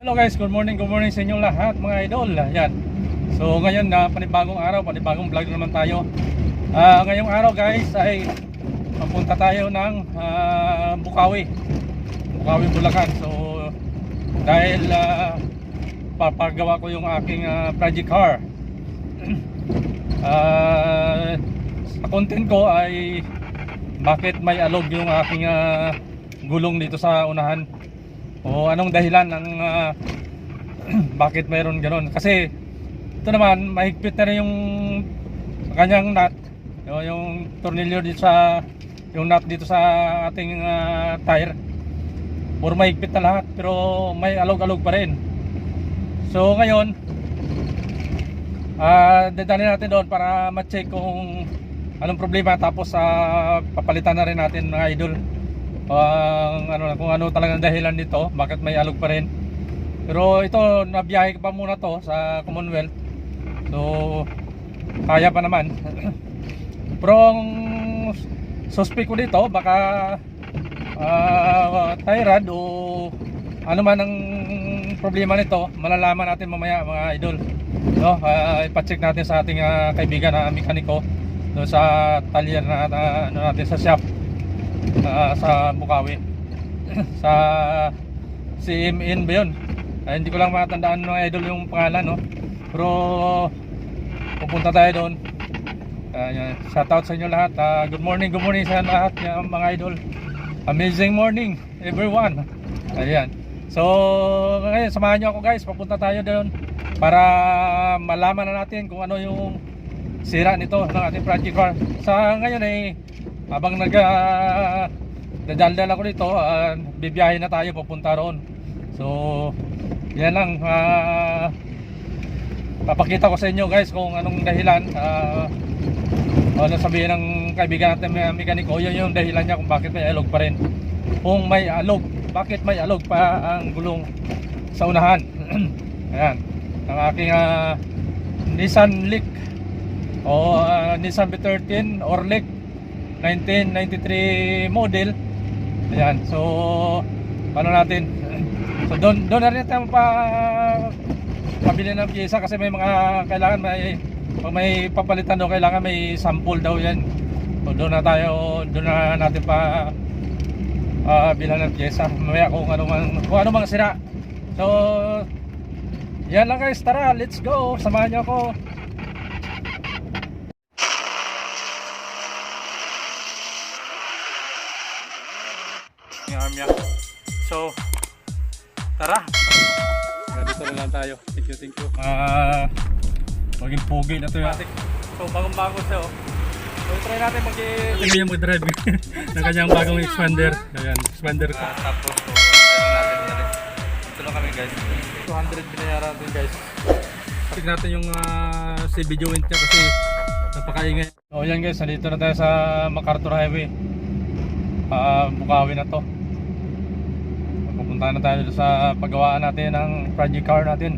Hello guys, good morning, good morning sa inyo lahat mga idol. Yan. So ngayon na panibagong araw, panibagong vlog na naman tayo. Ah, ngayong araw guys ay papunta tayo ng ah, Bukawi. Bukawi, Bulacan. So dahil ah, papagawa ko yung aking ah, project car. Ah, sa content ko ay bakit may alog yung aking ah, gulong dito sa unahan o anong dahilan ng ah, bakit mayroon ganun? Kasi ito naman mahigpit na rin yung kanyang nut. Yung, yung tornilyo dito sa yung nut dito sa ating ah, tire. Puro mahigpit na lahat pero may alog-alog pa rin. So ngayon ah dadali natin doon para ma-check kung anong problema. Tapos ah, papalitan na rin natin mga idol ang ano kung ano talagang dahilan nito bakit may alog pa rin. Pero ito nabiyahe pa muna to sa Commonwealth. So kaya pa naman. Pero ang suspect ko dito baka uh, tyrad o ano man ang problema nito malalaman natin mamaya mga idol. No uh, ipa-check natin sa ating ah, kaibigan na mekaniko doon sa talyer na, na ano natin sa shop ah, sa Bukawi. Sa CMN ba yun? Ah, hindi ko lang matandaan mga idol yung pangalan no? Pero pupunta tayo doon. Uh, shout out sa inyo lahat. Ah, good morning good morning sa lahat ng mga idol. Amazing morning everyone. Ayan. So ngayon samahan nyo ako guys. Papunta tayo doon para malaman na natin kung ano yung sira nito ng ating project car. Sa ngayon ay habang nag uh, dadaldal ako dito uh, bibiyahe na tayo papunta roon. So yan lang ah, papakita ko sa inyo guys kung anong dahilan uh, ano sabihin ng kaibigan natin may mekaniko yun yung dahilan niya kung bakit may alog pa rin. Kung may alog bakit may alog pa ang gulong sa unahan? Ayan ang aking ah, Nissan Leaf o ah, Nissan B13 Orlik 1993 model. Ayan so paano natin? So doon doon rin tayo pa pabili ng pyesa kasi may mga kailangan may pag may papalitan daw kailangan may sample daw yan. So doon na tayo doon na natin pa uh, bilang ng pyesa. Mamaya kung ano man kung ano mang sira. So yan lang guys tara let's go. Samahan niyo ako yung armya so tara. Ganito na lang tayo. Thank you thank you. Ah maging pogi na to yung ating so bagong bago siya oh. So try natin mag Tingnan niya mag-drive ng kanyang bagong expander. ayan expander ko. Tapos so try natin yan ito lang kami guys. 200 binayaran natin guys. Check natin yung uh, CB joint niya kasi napakaingay. So yan guys. Nandito na tayo sa MacArthur Highway. Uh, Bukawi na to pupunta na tayo sa paggawaan natin ng project car natin.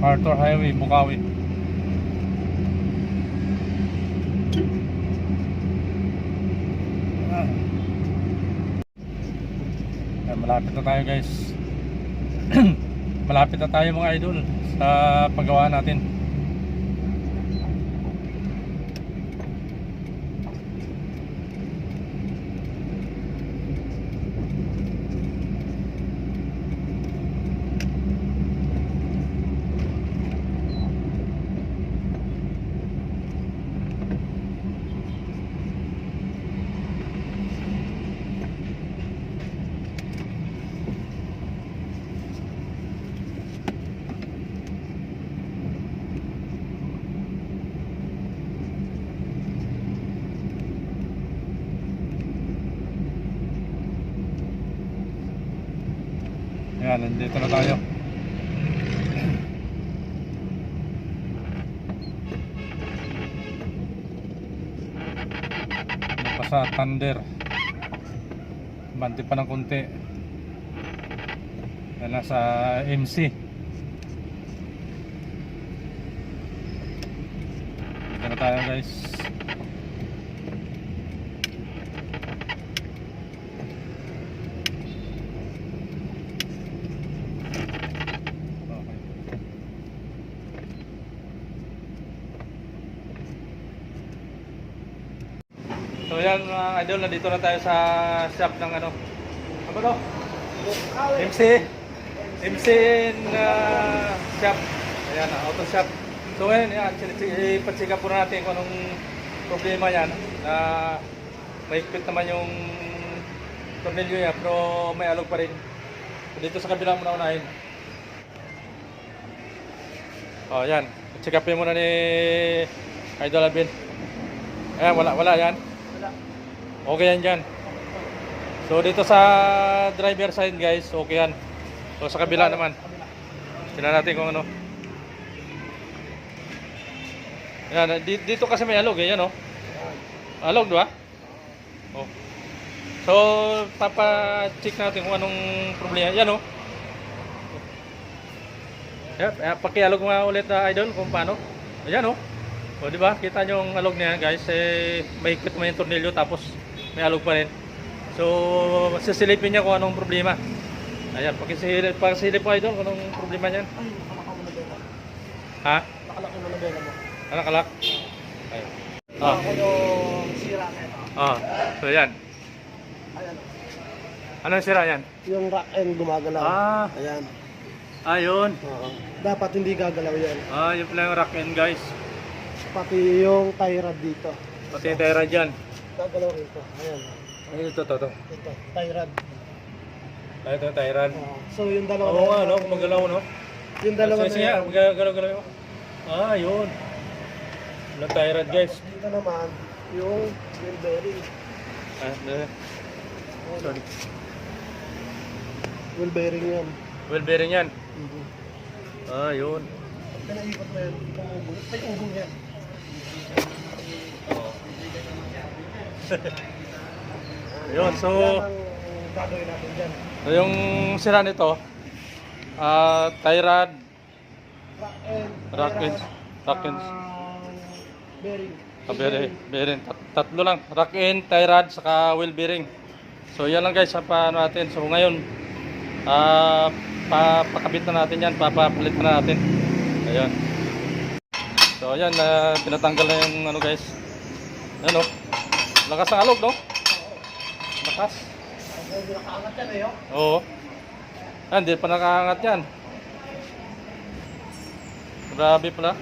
MacArthur Highway, Bukawi Ayan, malapit na tayo guys. Malapit na tayo mga idol sa paggawa natin nandito na tayo. sa Thunder. Bante pa ng konti. Yan nasa MC. Dito na tayo guys. Okay. So yan mga idol, nandito na tayo sa shop ng ano. Ano to? MC. MC na shop. Ayan, ah, auto shop. So ngayon, yan, ipatsika po natin kung anong problema yan. Na mahigpit naman yung tornilyo niya, pero may alog pa rin. Dito sa kabila muna unahin. Oh, yan. Check upin muna ni Idol Alvin. Ayan, wala, wala yan. Okay yan dyan. So dito sa driver side guys, okay yan. So sa kabila naman. Tingnan natin kung ano. Yan, di- dito kasi may alog eh, yan oh. Alog, di ba? Oh. So, papa-check natin kung anong problema. Yan oh. Yep, eh, pakialog nga ulit na idol kung paano. Ayan oh. O di ba? Kita nyo yung alog niya guys, eh mahigpit mo yung tornilyo tapos may alog pa rin. So, sisilipin niya kung anong problema. Ayan, pakisilip, pakisilip po idol kung anong problema niyan. Ay, nakalaki mo na bela. Ha? Nakalaki mo na bela mo. Anak kalak? Ayun. Ah, Ako yung sira na ito. ah. So yan. Ayan. Ano yung sira yan? Yung rack end gumagalaw. Ah, Ayan. ayun. Oo. Dapat hindi gagalaw yan. Ah, yun pala yung rack end guys. Pati yung tie rod dito. Pati yung tera dyan. Gagalaw rito. Ayan. Ay, ito, ito, ito. Ito. Tie rod. Ay, ito yung tyrant. Oo. So yung dalawa Oo nga, no? Gumagalaw, no? Yung dalawa Sige, sige, na yan. magagalaw-galaw yun. Ah, yun. Walang tyrant guys. Dito naman, yung wheel bearing. Ah, Ayan. sorry. Wheel bearing yan. Wheel bearing yan. Mhm. Ah, yun. Pag pinaikot mo yan, ugong. Ay, ugong yan. Yun, so, ang gagawin natin dyan. so yung sira nito, ah, tie rod, tie end, rod, rack end. ah, bearing. ah, bearing, bearing, Tat- tatlo lang, rack end, tie rod, saka wheel bearing. So yan lang guys, sa paano natin. So ngayon, ah, pa, pakabit na natin yan, papapalit na natin. Ayun. So ayan, na pinatanggal na yung ano guys. Ano? Lakas ng alog, no? Lakas. Medyo nakaangat yan eh, oh. Oo. Ah, hindi pa nakaangat yan. Grabe pala.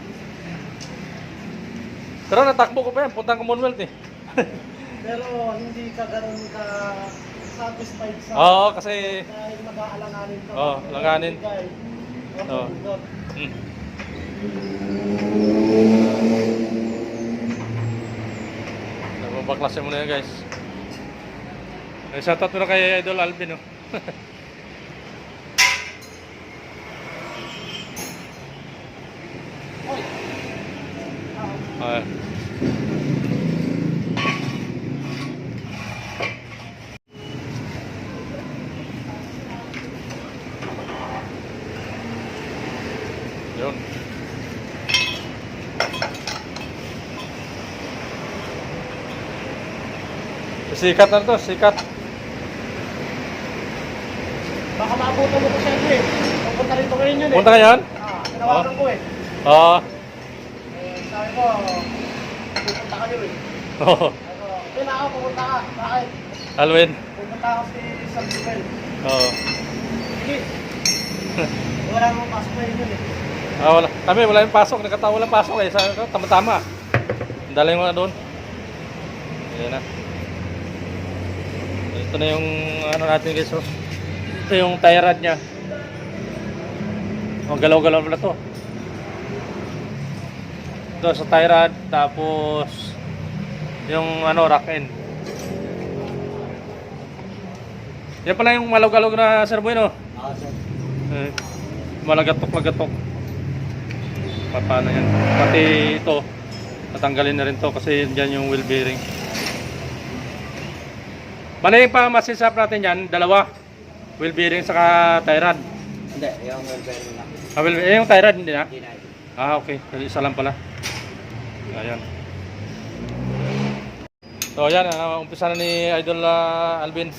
Pero natakbo ko pa yan, puntang Commonwealth eh. Pero hindi ka ganun ka satisfied sa Oo, kasi... dahil mag-aalanganin ka. Oo, langanin. Oo. Oo. Hmm. Nagbabaklasin mo na yan guys. Shoutout mo na kay Idol Alvin oh. Sikat na to, sikat. Baka maabutan mo ko siya eh. Pupunta rito ngayon yun eh. Punta ka yan? Ah, tinawagan ko eh. Oo. Eh, sabi ko, pupunta kayo eh. Oo. Sabi ko, okay na ako, pupunta ka. Bakit? Alwin. Pupunta ako si San Miguel. Oo. Sige. Wala nang pasok na yun eh. Ah, wala. Kami wala yung pasok, nakatawa walang pasok eh. Sa tama-tama. Dala yung mga doon. Ayan na. Ito na yung ano natin guys. Oh. Ito yung tie rod niya. Oh, galaw-galaw pala to. Ito sa tie rod, tapos yung ano rack end. Yan pala yung malog-alog na Sir Bueno. Ah, sir. Eh, malagatok-lagatok. Pa- Paano yan? Pati ito, tatanggalin na rin to kasi dyan yung wheel bearing. Bali yung pa masisap natin yan, dalawa. Wheel bearing saka tie rod. Hindi, yung welfare na. Ah, wheel, eh, yung tie rod hindi na? Hindi na. Ah, okay. Isa lang pala. Ayan. So, ayan. Uh, umpisa na ni Idol ah, Alvin.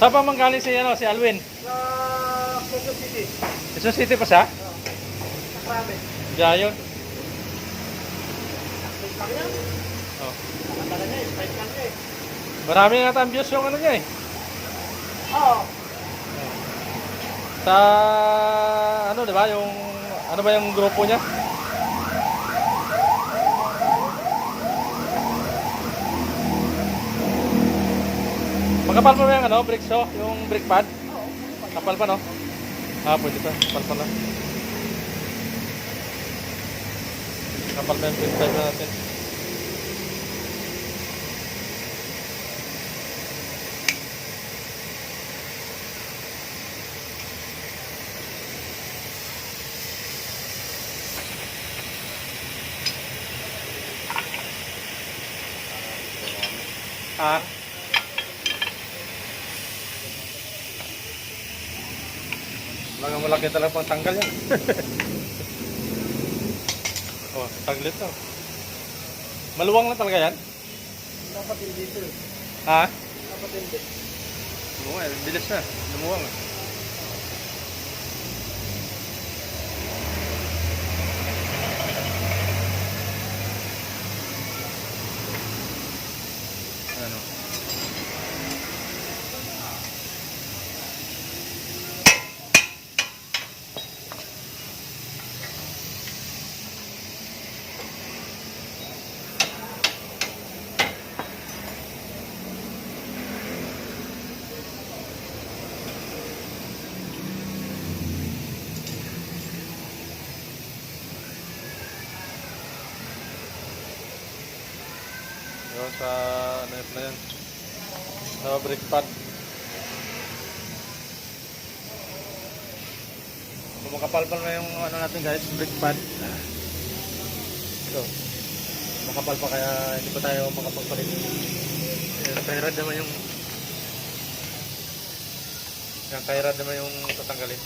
Saan pa mang galing si, ano, si Alvin? Sa Quezon City. Quezon City pa siya? Sa Krame. Diyan yun. Yan. Oh. Marami nga ang views yung ano niya eh. Oo. Sa ano 'di ba yung ano ba yung grupo niya? Makapal pa ba yung ano, brake saw, yung brake pad? Kapal pa no? Ah, pwede pa. Kapal pa lang. Kapal pa yung brake pad natin. Ah. Wala nga malaki talaga pang tanggal yan. oh, taglit to. Maluwang na talaga yan? Dapat hindi ito eh. Ha? Dapat hindi. Oo, eh, bilis na. Lumuwang. ah. Ano? Yun sa ano yun na yan. Sa brake pad. Kumakapal-pal na yung ano natin guys, brake pad. Ito. Makapal pa kaya hindi pa tayo makapagpalit. Yung kairad naman yung yung kairad naman yung tatanggalin.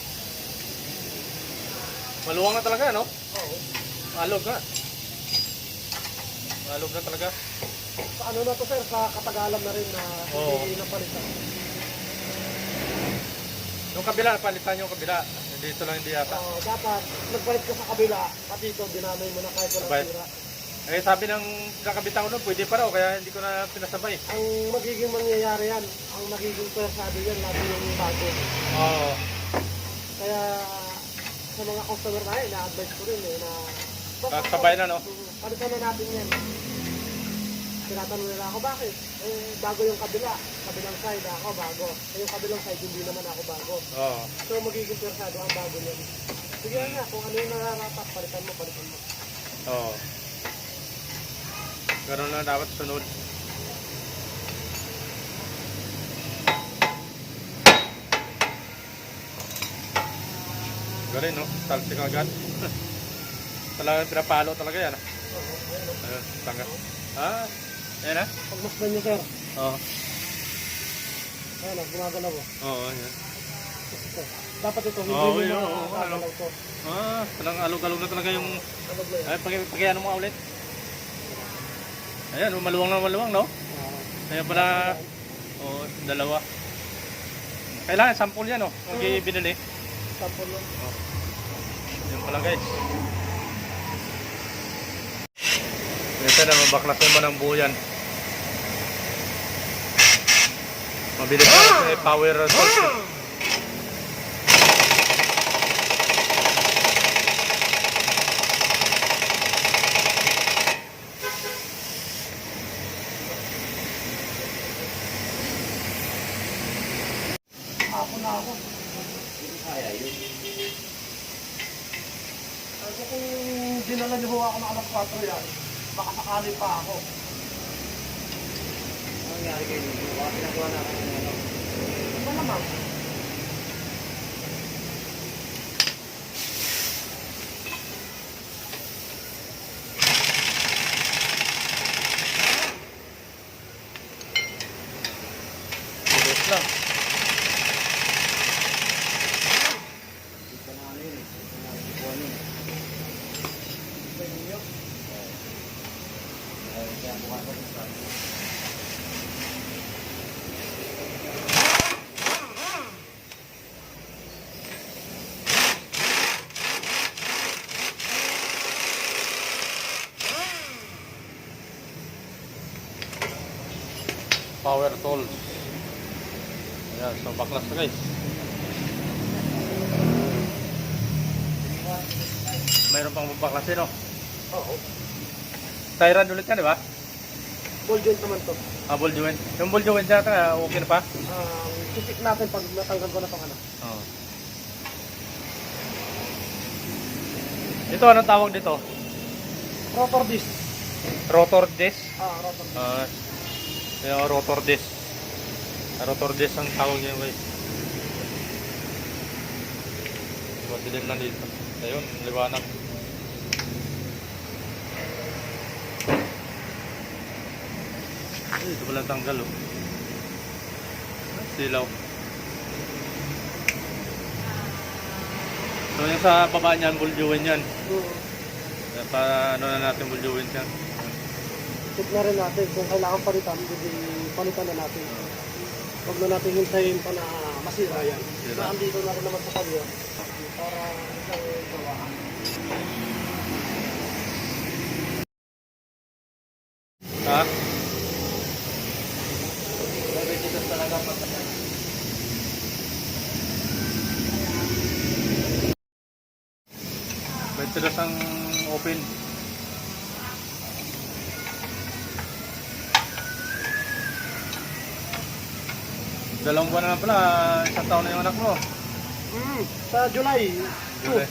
Maluwang na talaga, no? Oo. Malog na. Malog na talaga. Ano na to sir, sa katagalan na rin na Oo. hindi napalitan. Yung kabila, palitan yung kabila. Dito lang hindi yata. Oo, dapat nagpalit ka sa kabila, pati ito dinamay mo na kahit walang Sabay. tira. Eh sabi ng kakabitan ko nun, pwede pa raw, kaya hindi ko na pinasabay. Ang magiging mangyayari yan, ang magiging persado yan, lagi yung bago. Oo. Kaya sa mga customer yun, na-advise ko rin eh, na sabay na, no? Mm, Palitan na natin yan. Tinatanong nila ako, bakit? Eh, bago yung kabila. Kabilang side ako, bago. Eh, yung kabilang side, hindi naman ako bago. Oo. So, magiging persado ang bago niyan. Sige nga, kung ano yung nararapat, palitan mo, palitan mo. Oo. Ganun lang dapat sunod. Galing, no? Talsik agad. Talagang pinapalo talaga yan. ah. Ayun, tanga. Ah, ayan ah. Pagmasdan niyo, sir. Oo. Ayan, oh, gumagalaw oh. Oo, ayan. Ito. Dapat ito, hindi mo yun, oo, oo, gagalaw to. Ah, talagang alog-alog na talaga yung... Alog na. Ay, pag ano mo ulit. Ayan, maluwang na maluwang, no? Ah, Kaya pala, oh, dalawa. Kailangan, sample yan, oh. Kung Oo. binili. sample lang. Yan pala, guys. Ito na, mabaklasin mo ng buo yan. Mabilis na kasi power source. eh. Ako na ako. Kaya yun. Kasi kung dinala niyo ho ako ng alas 4 yan, baka sakali pa ako. Nangyari kayo dito? Baka pinakuha na ako ng ano. Ano naman? Power tools. Ayan, so baklas na guys. Mayroon pang baklas no? Oo. Tyran ulit yan, di ba? Ball joint naman to. Ah, ball joint. Yung ball joint yata, okay na pa? Um, sisik natin pag natanggal ko na itong ano. Oo. Ito, anong tawag dito? Rotor disc. Rotor disc? Ah, rotor disc. Ah, yung rotor disc. Rotor disc ang tawag niya guys. Madilim na dito. Ayun, liwanag. Ay, ito pala tanggal oh. Silaw. So yung sa baba niyan, buljuin yan. Eh, Para ano na natin buljuin yan. Check na rin natin kung kailangan palitan, hindi palitan na natin. Huwag na natin hintayin pa na masira yan. Na andito na rin naman sa kanya para isang gawaan. Ha? Diabetes talaga pag Ventilas ang open. Dalawang buwan na lang pala, isang taon na yung anak mo. Hmm. Sa July. July.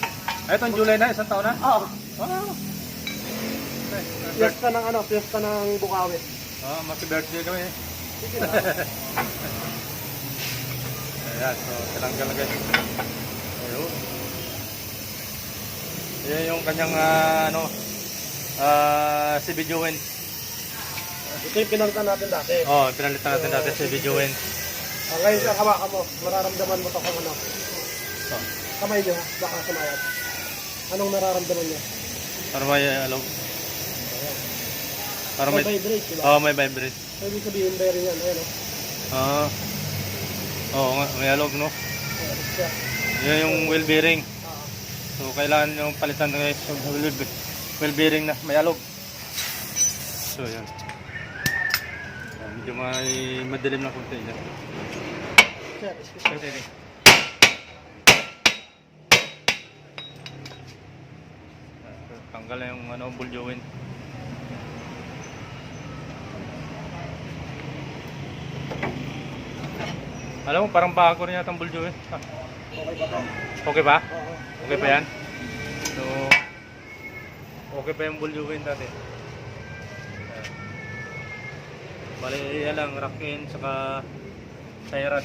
Ay, itong July na, isang taon na? Ah, Oh. Okay. piyesta ng ano, piyesta ng Bukawi. Oh, happy birthday kami. Sige na. Ayan, so tinanggal na guys. Ayun. Yan yung kanyang ah, ano, ah, si Bijuin. Ito yung pinalitan natin dati. Oh, pinalitan natin dati si Bijuin. Ah, ngayon sir, hawakan mo. Mararamdaman mo to kung ano. So, Kamay niyo ha, baka sumayat. Anong nararamdaman niya? para may alog. Para May may, vibrate, di ba? oh, may vibrate. Pwede sabihin bearing yan, ayun o. Ah. Oo nga, may alog no. Ayan, siya. Yan yung wheel bearing. Ah, So kailangan yung palitan ng wheel bearing na may alog. So yan. Medyo may madilim na konti yan. sir, excuse me. Tanggal na yung ano, buljuin. Alam mo, parang bago rin yata ang buljuin. Ah, Okay ba okay ba? Okay pa yan? So, okay pa yung buljuin dati. Ayan. Bali, yan lang, rakin, saka tie rod.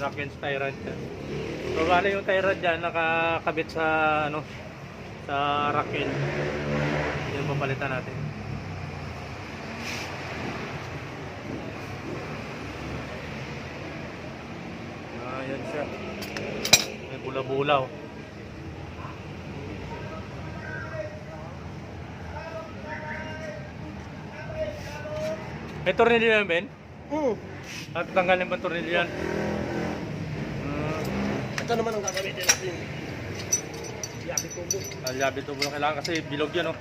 Rakin, tie rod. So, bali yung tie rod dyan, nakakabit sa, ano, sa rakin. Yan papalitan natin. Ah, yan siya. May bula-bulaw. May tornilyo yan, Ben? Hmm. At tanggalin ba tornilyo yan? Hmm. Ito naman ang gagamitin natin. Yabi tubo. Alyabi tubo lang kailangan kasi bilog yan, oh.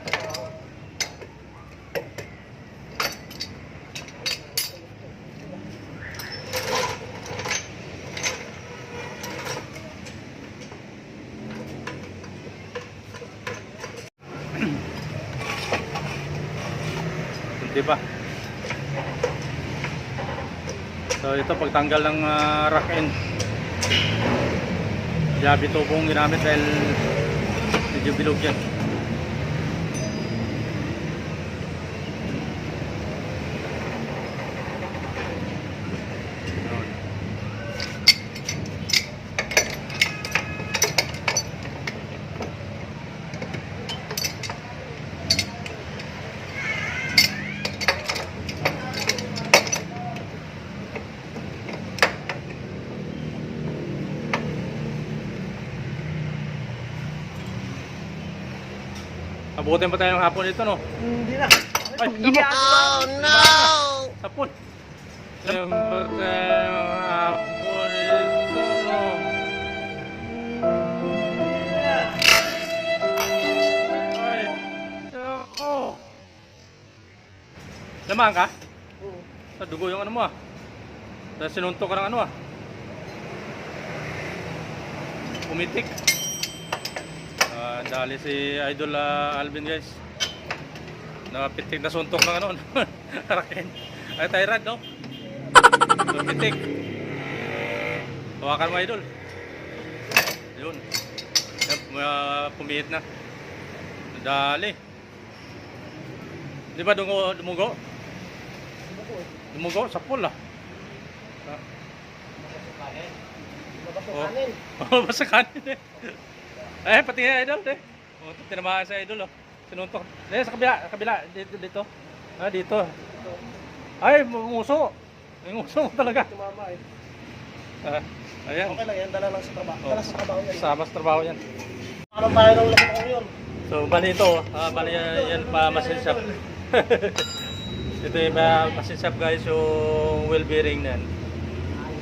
Hindi pa. So ito pagtanggal ng uh, rack end. Yabi tubong ginamit dahil medyo bilog yan. Abutin pa tayo ng hapon ito, no? Hindi na. Ay, Ay, oh no! Sapon! Yung pagkakapon ito, no? Ay, ako! Lamaan ka? Oo. Sa dugo yung ano mo ah. Tapos sinuntok ka ng ano ah. Pumitik. Dali si Idol ah, Alvin guys. Nakapitik na suntok ng ano. Raken. Ay, Tyrant no? Pumitik. Hawakan mo Idol. Yun. Uh, pumihit na. Dali. Di ba dungo, dumugo? Dumugo. Dumugo sa pool ah. Ng Oo. kanin. Oh, basta kanin eh. Eh, pati nga idol eh. Oh, tinamaan sa idol oh. Sinuntok. Eh, sa kabila, sa kabila dito dito. Ah, dito. Ito. Ay, nguso. Ay, nguso mo talaga. Tumama eh. Ah, ayan. Okay lang yan. Dala lang sa trabaho. Oh. Dala sa trabaho yan. Sa mas trabaho yan. Ano tayo ng lakot ko yun? So, bali ito, ah, bali yan, yan pa machine shop. ito yung pa machine shop guys, yung wheel bearing na yan.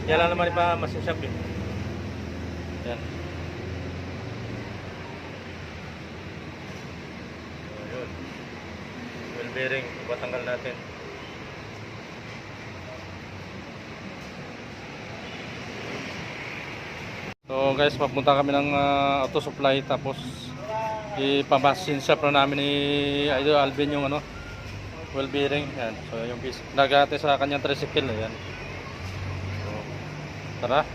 Yan lang naman yung pa machine shop eh. Yan. So, yun. Wheel bearing, patanggal natin. So guys, papunta kami ng ah, auto supply tapos ipamasin shop na namin ni Idol Alvin yung ano wheel bearing. Yan. So yung nagate sa kanyang tricycle yan so, tara